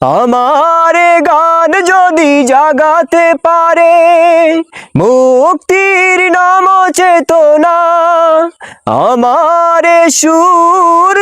আমার গান যদি জাগাতে পারে মুক্তির নাম চেতনা আমার সুর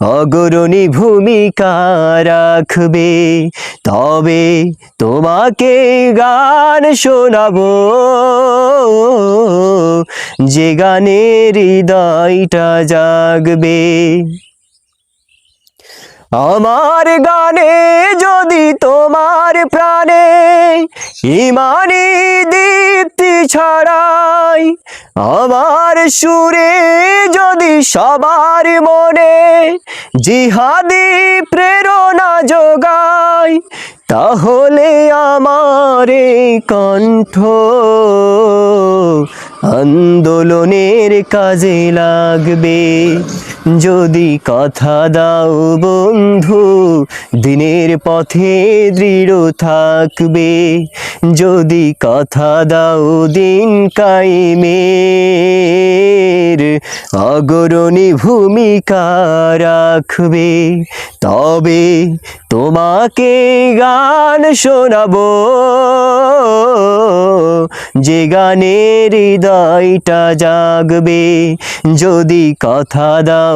অগ্রণী ভূমিকা রাখবে। তবে তোমাকে গান শোনাবো। যে গানের হৃদয়টা জাগবে। আমার গানে যদি তোমার প্রাণে ইমানি দীপ্তি ছড়াই, আমার সুরে যদি সবার মনে জিহাদি প্রেরণা যোগায় তাহলে আমার কণ্ঠ আন্দোলনের কাজে লাগবে। যদি কথা দাও বন্ধু, দিনের পথে দৃঢ় থাকবে। যদি কথা দাও দিন কায়েমের, অগরণী ভূমিকা রাখবে। তবে তোমাকে গান শোনাবো, যে গানের হৃদয়টা জাগবে। যদি কথা দাও